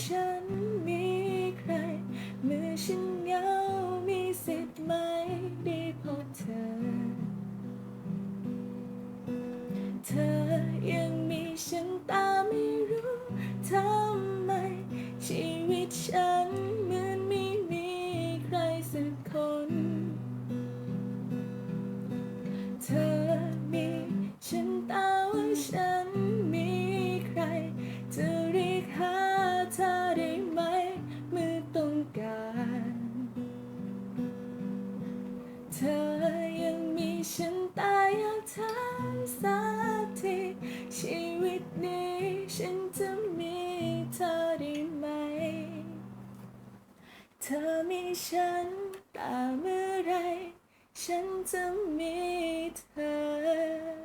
ฉันมีใคร เมื่อฉันเหงา มีสิทธิ์ไหมได้พบเธอ เธอ อยังมีฉันตายอยากถามสักทีชีวิตนี้ฉันจะมีเธอได้ไหม เธอมีฉันแต่เมื่อไรฉันจะมีเธอ